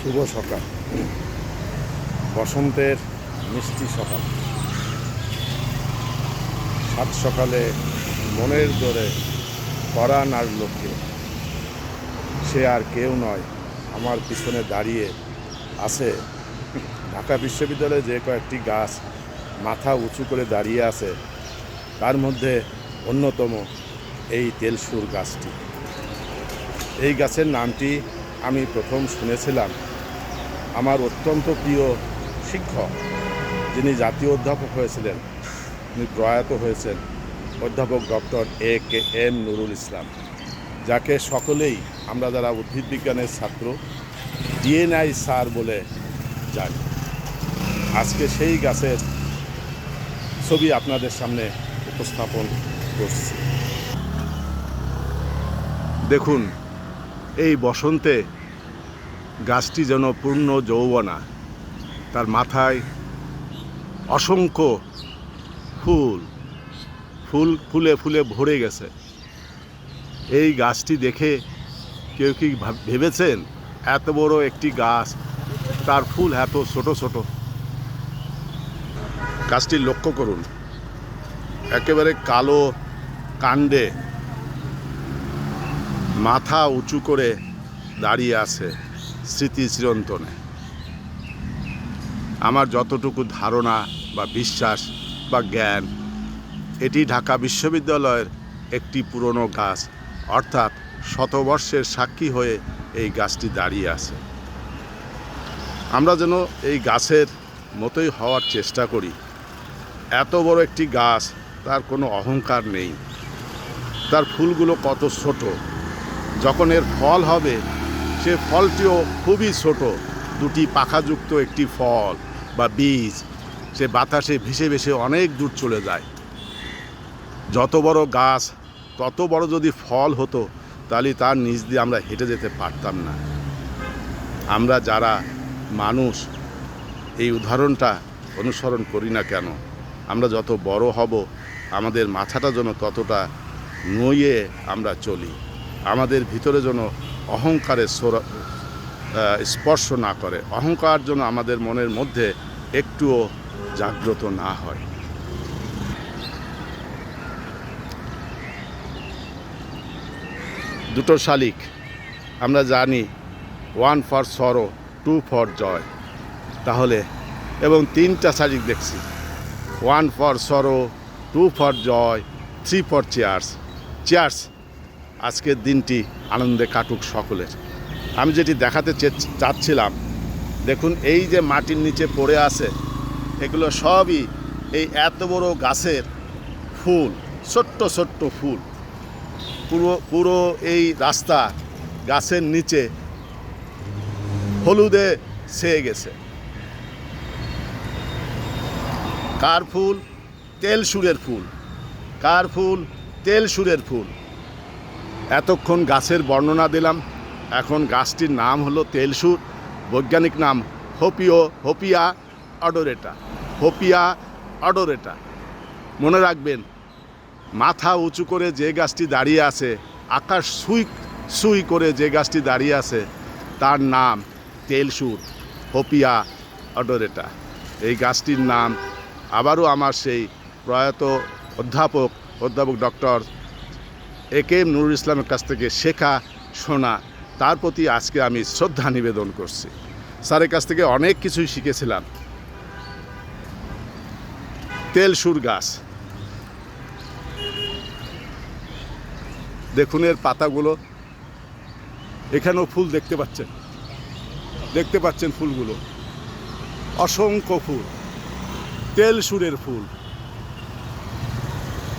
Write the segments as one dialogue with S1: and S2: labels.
S1: শুভ সকাল। বসন্তের মিষ্টি সকাল। সাত সকালে মনের জোরে পরাণ আর লক্ষ্যে সে আর কেউ নয়, আমার পিছনে দাঁড়িয়ে আছে। ঢাকা বিশ্ববিদ্যালয়ে যে কয়েকটি গাছ মাথা উঁচু করে দাঁড়িয়ে আছে, তার মধ্যে অন্যতম এই তেলসুর গাছটি। এই গাছের নামটি আমি প্রথম শুনেছিলাম। আমার অত্যন্ত প্রিয় শিক্ষক, যিনি জাতীয় অধ্যাপক হয়েছিলেন। তিনি প্রয়াত হয়েছেন অধ্যাপক doctor A K M Nurul Islam, যাকে সকলেই আমরা যারা উদ্ভিদ বিজ্ঞানের ছাত্র, ডিএনআই স্যার বলে জানি। আজকে সেই গাছের ছবি আপনাদের সামনে উপস্থাপন করছি। দেখুন, এই বসন্তে গাছটি যেন পূর্ণ যৌবনা। তার মাথায় অসংখ্য ফুল ফুল ফুলে ফুলে ভরে গেছে। এই গাছটি দেখে কেউ কি ভাব- ভেবেছেন এত বড় একটি গাছ? তার ফুল এত ছোট ছোট। গাছটি লক্ষ্য করুন। একেবারে কালো কাণ্ডে মাথা উঁচু করে দাঁড়িয়ে আছে। স্মৃতি চিরন্তনে। আমার যতটুকু ধারণা বা বিশ্বাস বা জ্ঞান, এটি ঢাকা বিশ্ববিদ্যালয়ের একটি পুরনো গাছ, অর্থাৎ শতবর্ষের সাক্ষী হয়ে এই গাছটি দাঁড়িয়ে আছে। আমরা যেন এই গাছের মতোই হওয়ার চেষ্টা করি। এত বড় একটি গাছ, তার কোনো অহংকার নেই। তার ফুলগুলো কত ছোট। যখন এর ফল হবে সে ফলটিও খুবই ছোট। দুটি পাখাযুক্ত একটি ফল বা বীজ। সে বাতাসে ভেসে ভেসে অনেক দূর চলে যায়। যত বড় গাছ, তত বড় যদি ফল হতো, তাহলে তার নিচ দিয়ে আমরা হেঁটে যেতে পারতাম না। আমরা যারা মানুষ, এই উদাহরণটা অনুসরণ করি না কেন? আমরা যত বড় হব, আমাদের মাথাটা যেন ততটা নইয়ে আমরা চলি। আমাদের ভিতরে যেন অহংকারের স্পর্শ না করে। অহংকার যেন আমাদের মনের মধ্যে একটুও জাগ্রত না হয়। দুটো শালিক, আমরা জানি one for sorrow two for joy তাহলে, এবং তিনটা শালিক দেখছি। One for sorrow two for joy three for cheers cheers আজকের দিনটি আনন্দে কাটুক সকলের। আমি যেটি দেখাতে চাচ্ছিলাম, দেখুন এই যে মাটির নিচে পড়ে আছে, এগুলো সবই এই এত বড় গাছের ফুল, ছোট্ট ছোট্ট ফুল। পুরো পুরো এই রাস্তা গাছের নিচে হলুদে ছেয়ে গেছে। কার ফুল? তেল সুরের ফুল। কার ফুল? তেল সুরের ফুল। এতক্ষণ গাছের বর্ণনা দিলাম। এখন গাছটির নাম হলো তেলসুর, বৈজ্ঞানিক নাম হোপিও, হোপিয়া অডোরেটা হোপিয়া অডোরেটা। মনে রাখবেন, মাথা উঁচু করে যে গাছটি দাঁড়িয়ে আছে, আকাশ সুই সুই করে যে গাছটি দাঁড়িয়ে আছে, তার নাম তেলসুর, হোপিয়া অডোরেটা। এই গাছটির নাম আবারও আমার সেই প্রয়াত অধ্যাপক অধ্যাপক doctor A K M Nurul ইসলামের কাছ থেকে শেখা, শোনা, তার প্রতি আজকে আমি শ্রদ্ধা নিবেদন করছি। স্যারের কাছ থেকে অনেক কিছুই শিখেছিলাম। তেল, সুর, গাছ। দেখুন এর পাতাগুলো। এখানেও ফুল দেখতে পাচ্ছেন। দেখতে পাচ্ছেন ফুলগুলো। অসংখ্য ফুল। তেল, সুরের ফুল।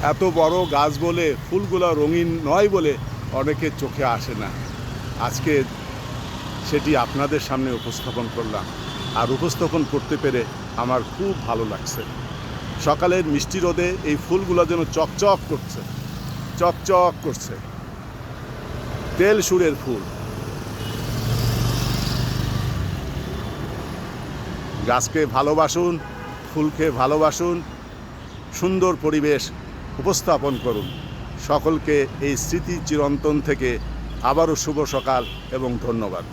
S1: এত বড় গাছ বলে, ফুলগুলো রঙিন নয় বলে অনেকের চোখে আসে না। আজকে সেটি আপনাদের সামনে উপস্থাপন করলাম। আর উপস্থাপন করতে পেরে আমার খুব ভালো লাগছে। সকালের মিষ্টি রোদে এই ফুলগুলো যেন চকচক করছে চকচক করছে। তেল সুরের ফুল। গাছকে ভালোবাসুন, ফুলকে ভালোবাসুন, সুন্দর পরিবেশ উপস্থাপন করুন। সকলকে এই স্মৃতি চিরন্তন থেকে আবারও শুভ সকাল এবং ধন্যবাদ।